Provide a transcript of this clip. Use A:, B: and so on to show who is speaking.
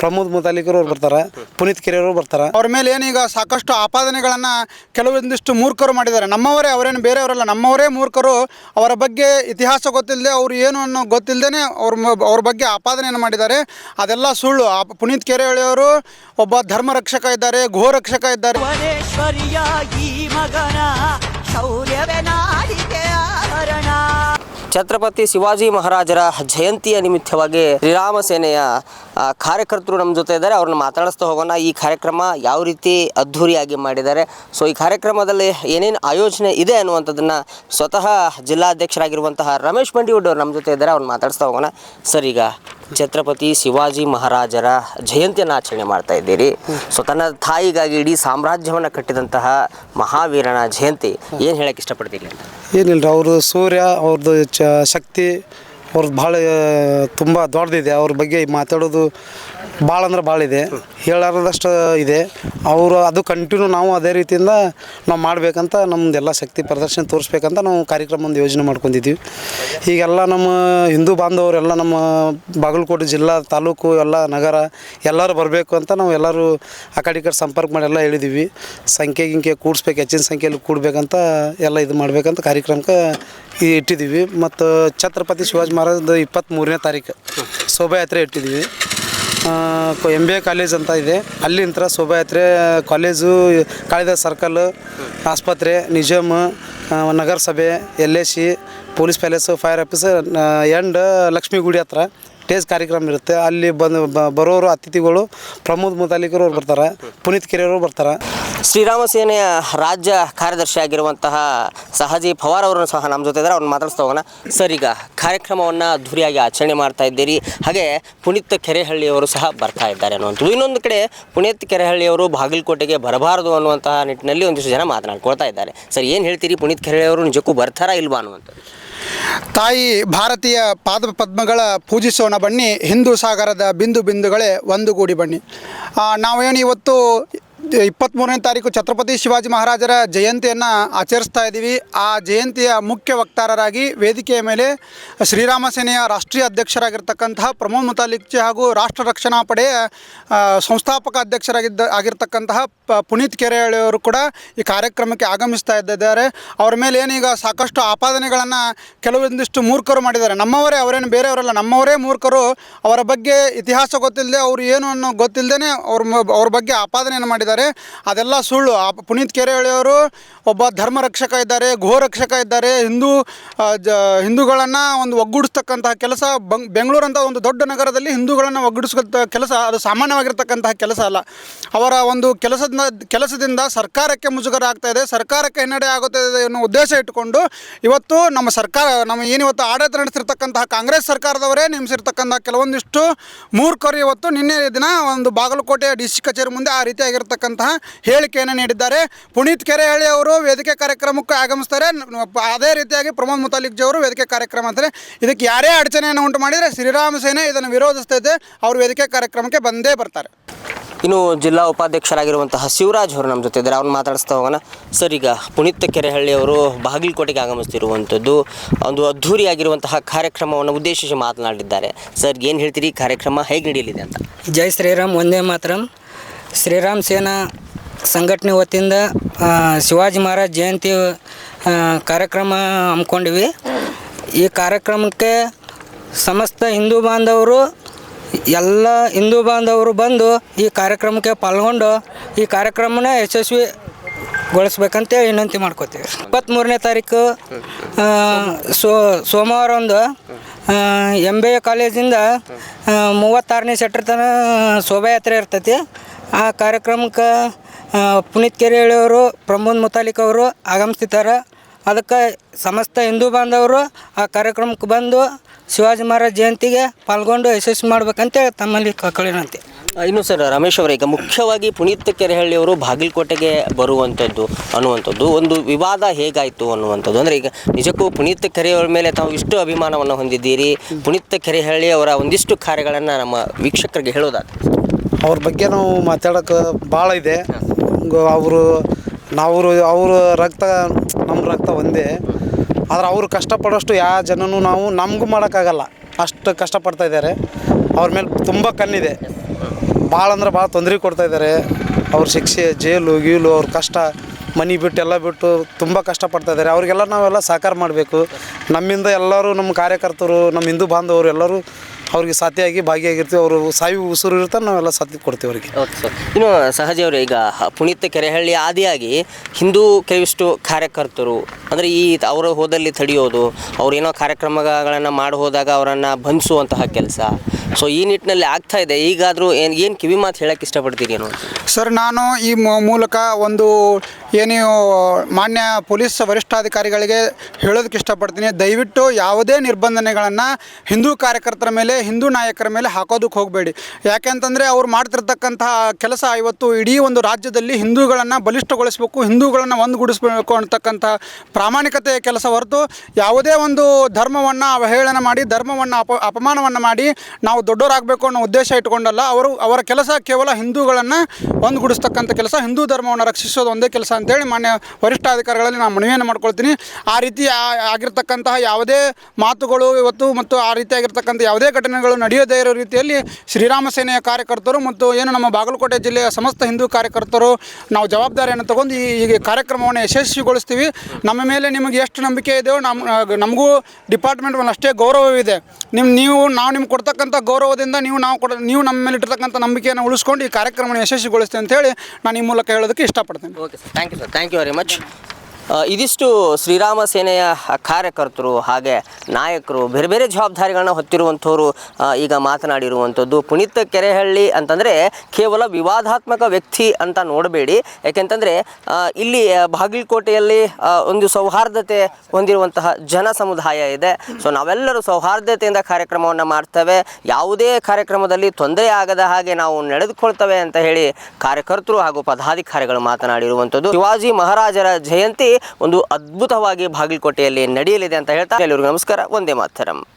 A: ಪ್ರಮೋದ್ ಮುತಾಲಿಕರು ಅವ್ರು ಬರ್ತಾರೆ ಪುನೀತ್ ಕೆರೆಯವರು ಬರ್ತಾರೆ.
B: ಅವ್ರ ಮೇಲೆ ಏನೀಗ ಸಾಕಷ್ಟು ಆಪಾದನೆಗಳನ್ನು ಕೆಲವೊಂದಿಷ್ಟು ಮೂರ್ಖರು ಮಾಡಿದ್ದಾರೆ. ನಮ್ಮವರೇ ಅವರೇನು ಬೇರೆಯವರಲ್ಲ ನಮ್ಮವರೇ ಮೂರ್ಖರು. ಅವರ ಬಗ್ಗೆ ಇತಿಹಾಸ ಗೊತ್ತಿಲ್ಲದೆ ಅವರು ಏನು ಅನ್ನೋ ಗೊತ್ತಿಲ್ಲದೇ ಅವ್ರ ಅವ್ರ ಬಗ್ಗೆ ಆಪಾದನೆಯನ್ನು ಮಾಡಿದ್ದಾರೆ. ಅದೆಲ್ಲ ಸುಳ್ಳು. ಆ ಪುನೀತ್ ಕೆರೆಯವರು ಒಬ್ಬ ಧರ್ಮ ರಕ್ಷಕ ಇದ್ದಾರೆ ಗೋ ರಕ್ಷಕ ಇದ್ದಾರೆ.
C: ಭುವನೇಶ್ವರಿಯ ಈ ಮಗನ ಶೌರ್ಯವೇ ನಾಡಿಗೆ.
D: ಛತ್ರಪತಿ ಶಿವಾಜಿ ಮಹಾರಾಜರ ಜಯಂತಿಯ ನಿಮಿತ್ತವಾಗಿ ಶ್ರೀರಾಮ ಸೇನೆಯ ಕಾರ್ಯಕರ್ತರು ನಮ್ಮ ಜೊತೆ ಇದ್ದಾರೆ. ಅವ್ರನ್ನ ಮಾತಾಡಿಸ್ತಾ ಹೋಗೋಣ. ಈ ಕಾರ್ಯಕ್ರಮ ಯಾವ ರೀತಿ ಅದ್ಧೂರಿಯಾಗಿ ಮಾಡಿದ್ದಾರೆ. ಸೊ ಈ ಕಾರ್ಯಕ್ರಮದಲ್ಲಿ ಏನೇನು ಆಯೋಜನೆ ಇದೆ ಅನ್ನುವಂಥದ್ದನ್ನು ಸ್ವತಃ ಜಿಲ್ಲಾಧ್ಯಕ್ಷರಾಗಿರುವಂತಹ ರಮೇಶ್ ಬಂಡಿವುಡ್ ಅವ್ರು ನಮ್ಮ ಜೊತೆ ಇದ್ದಾರೆ. ಅವ್ರನ್ನ ಮಾತಾಡಿಸ್ತಾ ಹೋಗೋಣ. ಸರ್, ಈಗ ಛತ್ರಪತಿ ಶಿವಾಜಿ ಮಹಾರಾಜರ ಜಯಂತಿಯನ್ನು ಆಚರಣೆ ಮಾಡ್ತಾ ಇದ್ದೀರಿ. ಸೊ ತನ್ನ ತಾಯಿಗಾಗಿ ಇಡೀ ಸಾಮ್ರಾಜ್ಯವನ್ನು ಕಟ್ಟಿದಂತಹ ಮಹಾವೀರನ ಜಯಂತಿ ಏನು ಹೇಳಕ್ಕೆ ಇಷ್ಟಪಡ್ತೀರಿ
A: ಏನಿಲ್ಲ ಅವರು ಸೂರ್ಯ ಅವ್ರದ್ದು ಶಕ್ತಿ ಅವ್ರದ್ದು ಭಾಳ ತುಂಬ ದೊಡ್ಡದಿದೆ. ಅವ್ರ ಬಗ್ಗೆ ಮಾತಾಡೋದು ಭಾಳ ಅಂದ್ರೆ ಭಾಳ ಇದೆ. ಹೇಳಾರದಷ್ಟು ಇದೆ. ಅವರು ಅದು ಕಂಟಿನ್ಯೂ ನಾವು ಅದೇ ರೀತಿಯಿಂದ ನಾವು ಮಾಡಬೇಕಂತ ನಮ್ಮದೆಲ್ಲ ಶಕ್ತಿ ಪ್ರದರ್ಶನ ತೋರಿಸ್ಬೇಕಂತ ನಾವು ಕಾರ್ಯಕ್ರಮ ಒಂದು ಯೋಜನೆ ಮಾಡ್ಕೊಂಡಿದ್ದೀವಿ. ಈಗೆಲ್ಲ ನಮ್ಮ ಹಿಂದೂ ಬಾಂಧವರೆಲ್ಲ ನಮ್ಮ ಬಾಗಲಕೋಟೆ ಜಿಲ್ಲಾ, ತಾಲೂಕು, ಎಲ್ಲ ನಗರ ಎಲ್ಲರೂ ಬರಬೇಕು ಅಂತ ನಾವು ಎಲ್ಲರೂ ಆ ಕಡೆ ಕಡೆ ಸಂಪರ್ಕ ಮಾಡಿ ಎಲ್ಲ ಹೇಳಿದ್ದೀವಿ. ಸಂಖ್ಯೆ ಗಿಂಕೆ ಕೂಡಿಸ್ಬೇಕು, ಹೆಚ್ಚಿನ ಸಂಖ್ಯೆಯಲ್ಲಿ ಕೂಡಬೇಕಂತ ಎಲ್ಲ ಇದು ಮಾಡಬೇಕಂತ ಕಾರ್ಯಕ್ರಮಕ್ಕೆ ಇಟ್ಟಿದ್ದೀವಿ. ಮತ್ತು ಛತ್ರಪತಿ ಶಿವಾಜಿ ಮಹಾರಾಜದ ಇಪ್ಪತ್ತ್ಮೂರನೇ ತಾರೀಕು ಶೋಭಾಯಾತ್ರೆ ಇಟ್ಟಿದ್ದೀವಿ. ಎಂ ಬಿ ಎ ಕಾಲೇಜ್ ಅಂತ ಇದೆ. ಅಲ್ಲಿಂದ ಶೋಭಾಯಾತ್ರೆ ಕಾಲೇಜು ಕಾಳಿದಾಸ್ ಸರ್ಕಲ್ ಆಸ್ಪತ್ರೆ ನಿಜಾಮ್ ನಗರಸಭೆ L A C police palace fire office and Lakshmi ಗುಡಿ ಹತ್ರ. ಟೇಜ್ ಕಾರ್ಯಕ್ರಮ ಇರುತ್ತೆ. ಅಲ್ಲಿ ಬಂದು ಬರೋರು, ಅತಿಥಿಗಳು, ಪ್ರಮೋದ್ ಮುತಾಲಿಕರು ಅವ್ರು ಬರ್ತಾರೆ. ಪುನೀತ್ ಕೆರೆಯವರು ಬರ್ತಾರೆ.
D: ಶ್ರೀರಾಮ ಸೇನೆಯ ರಾಜ್ಯ ಕಾರ್ಯದರ್ಶಿ ಆಗಿರುವಂತಹ ಸಹಜಿ ಪವಾರ್ ಅವರನ್ನು ಸಹ ನಮ್ಮ ಜೊತೆ ಇದ್ದಾರೆ. ಅವ್ರನ್ನ ಮಾತಾಡಿಸ್ತಾ ಹೋಗೋಣ. ಸರ್, ಈಗ ಕಾರ್ಯಕ್ರಮವನ್ನು ಅದ್ಧೂರಿಯಾಗಿ ಆಚರಣೆ ಮಾಡ್ತಾ ಇದ್ದೀರಿ. ಹಾಗೆ ಪುನೀತ್ ಕೆರೆಹಳ್ಳಿಯವರು ಸಹ ಬರ್ತಾ ಇದ್ದಾರೆ ಅನ್ನುವಂಥದ್ದು. ಇನ್ನೊಂದು ಕಡೆ ಪುನೀತ್ ಕೆರೆಹಳ್ಳಿಯವರು ಬಾಗಲಕೋಟೆಗೆ ಬರಬಾರದು ಅನ್ನುವಂತಹ ನಿಟ್ಟಿನಲ್ಲಿ ಒಂದಿಷ್ಟು ಜನ ಮಾತನಾಡ್ಕೊಳ್ತಾ ಇದ್ದಾರೆ. ಸರ್, ಏನು ಹೇಳ್ತೀರಿ? ಪುನೀತ್ ಕೆರೆಹಳ್ಳಿಯವರು ನಿಜಕ್ಕೂ ಬರ್ತಾರಾ ಇಲ್ವಾ ಅನ್ನುವಂಥದ್ದು?
B: ತಾಯಿ ಭಾರತೀಯ ಪಾದ ಪದ್ಮಗಳ ಪೂಜಿಸೋಣ ಬನ್ನಿ. ಹಿಂದೂ ಸಾಗರದ ಬಿಂದು ಬಿಂದುಗಳೇ ಒಂದುಗೂಡಿ ಬನ್ನಿ. ನಾವೇನು ಇವತ್ತು ಇಪ್ಪತ್ತ್ಮೂರನೇ ತಾರೀಕು ಛತ್ರಪತಿ ಶಿವಾಜಿ ಮಹಾರಾಜರ ಜಯಂತಿಯನ್ನು ಆಚರಿಸ್ತಾ ಇದ್ದೀವಿ. ಆ ಜಯಂತಿಯ ಮುಖ್ಯ ವಕ್ತಾರರಾಗಿ ವೇದಿಕೆಯ ಮೇಲೆ ಶ್ರೀರಾಮ ಸೇನೆಯ ರಾಷ್ಟ್ರೀಯ ಅಧ್ಯಕ್ಷರಾಗಿರ್ತಕ್ಕಂತಹ ಪ್ರಮೋದ್ ಮುತಾಲಿಕ್ಜಿ ಹಾಗೂ ರಾಷ್ಟ್ರ ರಕ್ಷಣಾ ಪಡೆಯ ಸಂಸ್ಥಾಪಕ ಅಧ್ಯಕ್ಷರಾಗಿದ್ದ ಆಗಿರ್ತಕ್ಕಂತಹ ಪ- ಪುನೀತ್ ಕೆರೆಯಳಿಯವರು ಕೂಡ ಈ ಕಾರ್ಯಕ್ರಮಕ್ಕೆ ಆಗಮಿಸ್ತಾ ಇದ್ದಿದ್ದಾರೆ ಅವರ ಮೇಲೆ ಏನೀಗ ಸಾಕಷ್ಟು ಆಪಾದನೆಗಳನ್ನು ಕೆಲವೊಂದಿಷ್ಟು ಮೂರ್ಖರು ಮಾಡಿದ್ದಾರೆ. ನಮ್ಮವರೇ ಅವರೇನು ಬೇರೆಯವರಲ್ಲ, ನಮ್ಮವರೇ ಮೂರ್ಖರು. ಅವರ ಬಗ್ಗೆ ಇತಿಹಾಸ ಗೊತ್ತಿಲ್ಲದೆ ಅವರು ಏನು ಅನ್ನೋ ಗೊತ್ತಿಲ್ಲದೇ ಅವ್ರ ಅವ್ರ ಬಗ್ಗೆ ಆಪಾದನೆಯನ್ನು ಮಾಡಿದ್ದಾರೆ. ಅದೆಲ್ಲ ಸುಳ್ಳು. ಆ ಪುನೀತ್ ಕೆರೆಹಳ್ಳಿಯವರು ಒಬ್ಬ ಧರ್ಮ ರಕ್ಷಕ ಇದ್ದಾರೆ ಗೋ ರಕ್ಷಕ ಇದ್ದಾರೆ. ಹಿಂದೂ ಜ, ಹಿಂದೂಗಳನ್ನು ಒಂದು ಒಗ್ಗೂಡಿಸ್ತಕ್ಕಂತಹ ಕೆಲಸ ಬಂಗ್ ಬೆಂಗಳೂರಂಥ ಒಂದು ದೊಡ್ಡ ನಗರದಲ್ಲಿ ಹಿಂದೂಗಳನ್ನು ಒಗ್ಗೂಡಿಸ್ಕೊಂತ ಕೆಲಸ ಅದು ಸಾಮಾನ್ಯವಾಗಿರ್ತಕ್ಕಂತಹ ಕೆಲಸ ಅಲ್ಲ. ಅವರ ಒಂದು ಕೆಲಸದ ಕೆಲಸದಿಂದ ಸರ್ಕಾರಕ್ಕೆ ಮುಜುಗರ ಆಗ್ತಾ ಇದೆ. ಸರ್ಕಾರಕ್ಕೆ ಹಿನ್ನಡೆ ಆಗುತ್ತದೆ ಅನ್ನೋ ಉದ್ದೇಶ ಇಟ್ಟುಕೊಂಡು ಇವತ್ತು ನಮ್ಮ ಸರ್ಕಾರ, ನಮ್ಮ ಏನು ಇವತ್ತು ಆಡಳಿತ ನಡೆಸಿರ್ತಕ್ಕಂತಹ ಕಾಂಗ್ರೆಸ್ ಸರ್ಕಾರದವರೇ ನೇಮಿಸಿರ್ತಕ್ಕಂಥ ಕೆಲವೊಂದಿಷ್ಟು ಮೂರ್ಖರು ಇವತ್ತು ನಿನ್ನೆ ದಿನ ಒಂದು ಬಾಗಲಕೋಟೆ ಡಿ ಸಿ ಕಚೇರಿ ಮುಂದೆ ಆ ರೀತಿಯಾಗಿರ್ತಕ್ಕಂತಹ ಹೇಳಿಕೆಯನ್ನು ನೀಡಿದ್ದಾರೆ. ಪುನೀತ್ ಕೆರೆಹಳ್ಳಿ ಅವರು ವೇದಿಕೆ ಕಾರ್ಯಕ್ರಮಕ್ಕೆ ಆಗಮಿಸ್ತಾರೆ. ಅದೇ ರೀತಿಯಾಗಿ ಪ್ರಮೋದ್ ಮುತಾಲಿಕ್ಜಿ ಅವರು ವೇದಿಕೆ ಕಾರ್ಯಕ್ರಮ ಅಂತಾರೆ. ಇದಕ್ಕೆ ಯಾರೇ ಅಡಚಣೆಯನ್ನು ಉಂಟು ಮಾಡಿದರೆ ಶ್ರೀರಾಮ ಸೇನೆ ಇದನ್ನು ವಿರೋಧಿಸ್ತೈತೆ ಅವರು ವೇದಿಕೆ ಕಾರ್ಯಕ್ರಮಕ್ಕೆ ಬಂದೇ ಬರ್ತಾರೆ.
D: ಇನ್ನು ಜಿಲ್ಲಾ ಉಪಾಧ್ಯಕ್ಷರಾಗಿರುವಂತಹ ಶಿವರಾಜ್ ಅವರು ನಮ್ಮ ಜೊತೆ ಇದ್ದಾರೆ. ಅವ್ರನ್ನ ಮಾತಾಡಿಸ್ತಾ ಹೋಗೋಣ. ಸರ್ ಈಗ ಪುನೀತ್ ಕೆರೆಹಳ್ಳಿಯವರು ಬಾಗಲಕೋಟೆಗೆ ಆಗಮಿಸ್ತಿರುವಂಥದ್ದು ಒಂದು ಅದ್ಧೂರಿಯಾಗಿರುವಂತಹ ಕಾರ್ಯಕ್ರಮವನ್ನು ಉದ್ದೇಶಿಸಿ ಮಾತನಾಡಿದ್ದಾರೆ. ಸರ್ ಏನು ಹೇಳ್ತೀರಿ? ಈ ಕಾರ್ಯಕ್ರಮ ಹೇಗೆ ನಡೆಯಲಿದೆ ಅಂತ?
E: ಜೈ ಶ್ರೀರಾಮ್ ಒಂದೇ ಮಾತರಂ. ಶ್ರೀರಾಮ್ ಸೇನಾ ಸಂಘಟನೆ ವತಿಯಿಂದ ಶಿವಾಜಿ ಮಹಾರಾಜ್ ಜಯಂತಿ ಕಾರ್ಯಕ್ರಮ ಹಮ್ಮಿಕೊಂಡಿವಿ. ಈ ಕಾರ್ಯಕ್ರಮಕ್ಕೆ ಸಮಸ್ತ ಹಿಂದೂ ಬಾಂಧವರು, ಎಲ್ಲ ಹಿಂದೂ ಬಾಂಧವರು ಬಂದು ಈ ಕಾರ್ಯಕ್ರಮಕ್ಕೆ ಪಾಲ್ಗೊಂಡು ಈ ಕಾರ್ಯಕ್ರಮನ ಯಶಸ್ವಿಗೊಳಿಸ್ಬೇಕಂತ ವಿನಂತಿ ಮಾಡ್ಕೋತೀವಿ. ಇಪ್ಪತ್ತ್ಮೂರನೇ ತಾರೀಕು ಸೋ, ಸೋಮವಾರ ಒಂದು ಎಂ ಬಿ ಎ ಕಾಲೇಜಿಂದ ಮೂವತ್ತಾರನೇ ಸೆಟ್ರ್ ತನಕ ಶೋಭಾಯಾತ್ರೆ ಇರ್ತೈತಿ. ಆ ಕಾರ್ಯಕ್ರಮಕ್ಕೆ ಪುನೀತ್ ಕೆರೆಹಳ್ಳಿಯವರು ಪ್ರಮೋದ್ ಮುತಾಲಿಕ್ ಅವರು ಆಗಮಿಸ್ತಿದ್ದಾರೆ. ಅದಕ್ಕೆ ಸಮಸ್ತ ಹಿಂದೂ ಬಾಂಧವರು ಆ ಕಾರ್ಯಕ್ರಮಕ್ಕೆ ಬಂದು ಶಿವಾಜಿ ಮಹಾರಾಜ್ ಜಯಂತಿಗೆ ಪಾಲ್ಗೊಂಡು ಯಶಸ್ವಿ ಮಾಡ್ಬೇಕಂತೇಳಿ ತಮ್ಮಲ್ಲಿ ಕಳಿನಂತೆ.
D: ಇನ್ನು ಸರ್, ರಮೇಶ್ ಅವರೇ, ಈಗ ಮುಖ್ಯವಾಗಿ ಪುನೀತ್ ಕೆರೆಹಳ್ಳಿಯವರು ಬಾಗಲಕೋಟೆಗೆ ಬರುವಂಥದ್ದು ಅನ್ನುವಂಥದ್ದು, ಒಂದು ವಿವಾದ ಹೇಗಾಯಿತು ಅನ್ನುವಂಥದ್ದು? ಅಂದರೆ ಈಗ ನಿಜಕ್ಕೂ ಪುನೀತ್ ಕೆರೆಯವರ ಮೇಲೆ ತಾವು ಇಷ್ಟು ಅಭಿಮಾನವನ್ನು ಹೊಂದಿದ್ದೀರಿ. ಪುನೀತ್ ಕೆರೆಹಳ್ಳಿ ಅವರ ಒಂದಿಷ್ಟು ಕಾರ್ಯಗಳನ್ನು ನಮ್ಮ ವೀಕ್ಷಕರಿಗೆ ಹೇಳೋದಾದ್ರೆ.
A: ಅವ್ರ ಬಗ್ಗೆ ನಾವು ಮಾತಾಡೋಕೆ ಭಾಳ ಇದೆ. ಅವರು ನಾವು ಅವರು ರಕ್ತ ನಮ್ಮ ರಕ್ತ ಒಂದೇ. ಆದ್ರೆ ಅವರು ಕಷ್ಟಪಡೋಷ್ಟು ಯಾವ ಜನನೂ ನಾವು ನಮಗೂ ಮಾಡೋಕ್ಕಾಗಲ್ಲ. ಅಷ್ಟು ಕಷ್ಟಪಡ್ತಾ ಇದ್ದಾರೆ. ಅವ್ರ ಮೇಲೆ ತುಂಬ ಕಣ್ಣಿದೆ. ಭಾಳ ಅಂದ್ರೆ ಭಾಳ ತೊಂದರೆ ಕೊಡ್ತಾ ಇದ್ದಾರೆ. ಅವ್ರ ಶಿಕ್ಷೆ, ಜೈಲು, ಗೀಲು, ಅವ್ರ ಕಷ್ಟ, ಮನೆ ಬಿಟ್ಟು ಎಲ್ಲ ಬಿಟ್ಟು ತುಂಬ ಕಷ್ಟಪಡ್ತಾ ಇದ್ದಾರೆ. ಅವ್ರಿಗೆಲ್ಲ ನಾವೆಲ್ಲ ಸಹಕಾರ ಮಾಡಬೇಕು. ನಮ್ಮಿಂದ ಎಲ್ಲರೂ ನಮ್ಮ ಕಾರ್ಯಕರ್ತರು, ನಮ್ಮ ಹಿಂದೂ ಬಾಂಧವರು ಎಲ್ಲರೂ ಅವ್ರಿಗೆ ಸಾಥಿಯಾಗಿ ಭಾಗಿಯಾಗಿರ್ತೀವಿ, ಅವರು ಸಾವಿ ಉಸಿರು ಇರ್ತಾರೆ ನಾವೆಲ್ಲ ಸಾಥಿ ಕೊಡ್ತೀವಿ ಅವರಿಗೆ.
D: Okay, sir. ಇನ್ನು ಸಹಜ ಈಗ ಪುನೀತ್ ಕೆರೆಹಳ್ಳಿ ಆದಿಯಾಗಿ ಹಿಂದೂ ಕೆಲವಿಷ್ಟು ಕಾರ್ಯಕರ್ತರು, ಅಂದರೆ ಈ ಅವರ ಹೋದಲ್ಲಿ ತಡೆಯೋದು, ಅವ್ರು ಏನೋ ಕಾರ್ಯಕ್ರಮಗಳನ್ನು ಮಾಡಿ ಹೋದಾಗ ಅವರನ್ನು ಬಂಧಿಸುವಂತಹ ಕೆಲಸ ಸೊ ಈ ನಿಟ್ಟಿನಲ್ಲಿ ಆಗ್ತಾ ಇದೆ. ಈಗಾದರೂ ಏನು ಏನು ಕಿವಿ ಮಾತು ಹೇಳಕ್ಕೆ ಇಷ್ಟಪಡ್ತೀರಿ ಏನು?
B: ಸರ್, ನಾನು ಈ ಮೂಲಕ ಒಂದು ಏನು ಮಾನ್ಯ ಪೊಲೀಸ್ ವರಿಷ್ಠಾಧಿಕಾರಿಗಳಿಗೆ ಹೇಳೋದಕ್ಕೆ ಇಷ್ಟಪಡ್ತೀನಿ. ದಯವಿಟ್ಟು ಯಾವುದೇ ನಿರ್ಬಂಧನೆಗಳನ್ನು ಹಿಂದೂ ಕಾರ್ಯಕರ್ತರ ಮೇಲೆ, ಹಿಂದೂ ನಾಯಕರ ಮೇಲೆ ಹಾಕೋದಕ್ಕೆ ಹೋಗಬೇಡಿ. ಯಾಕೆಂತಂದರೆ ಅವ್ರು ಮಾಡ್ತಿರ್ತಕ್ಕಂತಹ ಕೆಲಸ ಇವತ್ತು ಇಡೀ ಒಂದು ರಾಜ್ಯದಲ್ಲಿ ಹಿಂದೂಗಳನ್ನು ಬಲಿಷ್ಠಗೊಳಿಸಬೇಕು, ಹಿಂದೂಗಳನ್ನು ಒಂದುಗೂಡಿಸಬೇಕು ಅಂತಕ್ಕಂಥ ಪ್ರಾಮಾಣಿಕತೆಯ ಕೆಲಸ ಹೊರತು ಯಾವುದೇ ಒಂದು ಧರ್ಮವನ್ನು ಅವಹೇಳನ ಮಾಡಿ, ಧರ್ಮವನ್ನು ಅಪ ಅಪಮಾನವನ್ನು ಮಾಡಿ ನಾವು ದೊಡ್ಡವರಾಗಬೇಕು ಅನ್ನೋ ಉದ್ದೇಶ ಇಟ್ಕೊಂಡಲ್ಲ, ಅವರು ಅವರ ಕೆಲಸ ಕೇವಲ ಹಿಂದೂಗಳನ್ನು ಒಂದುಗೂಡಿಸ್ತಕ್ಕಂಥ ಕೆಲಸ, ಹಿಂದೂ ಧರ್ಮವನ್ನು ರಕ್ಷಿಸೋದು ಒಂದೇ ಕೆಲಸ ಅಂತೇಳಿ ಮಾನ್ಯ ವರಿಷ್ಠಾಧಿಕಾರಿಗಳಲ್ಲಿ ನಾನು ಮನವಿಯನ್ನು ಮಾಡ್ಕೊಳ್ತೀನಿ. ಆ ರೀತಿ ಆಗಿರ್ತಕ್ಕಂತಹ ಯಾವುದೇ ಮಾತುಗಳು ಇವತ್ತು ಮತ್ತು ಆ ರೀತಿಯಾಗಿರ್ತಕ್ಕಂಥ ಯಾವುದೇ ಘಟನೆಗಳು ನಡೆಯೋದೇ ಇರೋ ರೀತಿಯಲ್ಲಿ ಶ್ರೀರಾಮ ಸೇನೆಯ ಕಾರ್ಯಕರ್ತರು ಮತ್ತು ಏನು ನಮ್ಮ ಬಾಗಲಕೋಟೆ ಜಿಲ್ಲೆಯ ಸಮಸ್ತ ಹಿಂದೂ ಕಾರ್ಯಕರ್ತರು ನಾವು ಜವಾಬ್ದಾರಿಯನ್ನು ತಗೊಂಡು ಈ ಈ ಕಾರ್ಯಕ್ರಮವನ್ನು ಯಶಸ್ವಿಗೊಳಿಸ್ತೀವಿ. ನಮ್ಮ ಮೇಲೆ ನಿಮಗೆ ಎಷ್ಟು ನಂಬಿಕೆ ಇದೆಯೋ ನಮ್ಮ ನಮಗೂ ಡಿಪಾರ್ಟ್ಮೆಂಟ್ ಮೇಲೆ ಅಷ್ಟೇ ಗೌರವವಿದೆ. ನಿಮ್ಮ ನೀವು, ನಾವು ನಿಮ್ಗೆ ಕೊಡ್ತಕ್ಕಂಥ ಗೌರವದಿಂದ ನೀವು ನಾವು ಕೊಡ ನೀವು ನಮ್ಮ ಮೇಲೆ ಇಟ್ಟಿರ್ತಕ್ಕಂಥ ನಂಬಿಕೆಯನ್ನು ಉಳಿಸ್ಕೊಂಡು ಈ ಕಾರ್ಯಕ್ರಮವನ್ನು ಯಶಸ್ವಿಗೊಳಿಸ್ತೀವಿ ಅಂತೇಳಿ ನಾನು ಈ ಮೂಲಕ ಹೇಳೋದಕ್ಕೆ ಇಷ್ಟಪಡ್ತೇನೆ.
D: Okay sir thank you sir thank you very much ಇದಿಷ್ಟು ಶ್ರೀರಾಮ ಸೇನೆಯ ಕಾರ್ಯಕರ್ತರು ಹಾಗೆ ನಾಯಕರು, ಬೇರೆ ಬೇರೆ ಜವಾಬ್ದಾರಿಗಳನ್ನ ಹೊತ್ತಿರುವಂಥವ್ರು ಈಗ ಮಾತನಾಡಿರುವಂಥದ್ದು. ಪುನೀತ್ ಕೆರೆಹಳ್ಳಿ ಅಂತಂದರೆ ಕೇವಲ ವಿವಾದಾತ್ಮಕ ವ್ಯಕ್ತಿ ಅಂತ ನೋಡಬೇಡಿ. ಯಾಕೆಂತಂದರೆ ಇಲ್ಲಿ ಬಾಗಲಕೋಟೆಯಲ್ಲಿ ಒಂದು ಸೌಹಾರ್ದತೆ ಹೊಂದಿರುವಂತಹ ಜನ ಸಮುದಾಯ ಇದೆ. ಸೊ ನಾವೆಲ್ಲರೂ ಸೌಹಾರ್ದತೆಯಿಂದ ಕಾರ್ಯಕ್ರಮವನ್ನು ಮಾಡ್ತೇವೆ. ಯಾವುದೇ ಕಾರ್ಯಕ್ರಮದಲ್ಲಿ ತೊಂದರೆ ಆಗದ ಹಾಗೆ ನಾವು ನಡೆದುಕೊಳ್ತೇವೆ ಅಂತ ಹೇಳಿ ಕಾರ್ಯಕರ್ತರು ಹಾಗೂ ಪದಾಧಿಕಾರಿಗಳು ಮಾತನಾಡಿರುವಂಥದ್ದು. ಶಿವಾಜಿ ಮಹಾರಾಜರ ಜಯಂತಿ ಒಂದು ಅದ್ಭುತವಾಗಿ ಬಾಗಲಕೋಟೆಯಲ್ಲಿ ನಡೆಯಲಿದೆ ಅಂತ ಹೇಳ್ತಾ ಎಲ್ಲರಿಗೂ ನಮಸ್ಕಾರ. ಒಂದೇ ಮಾತರಂ.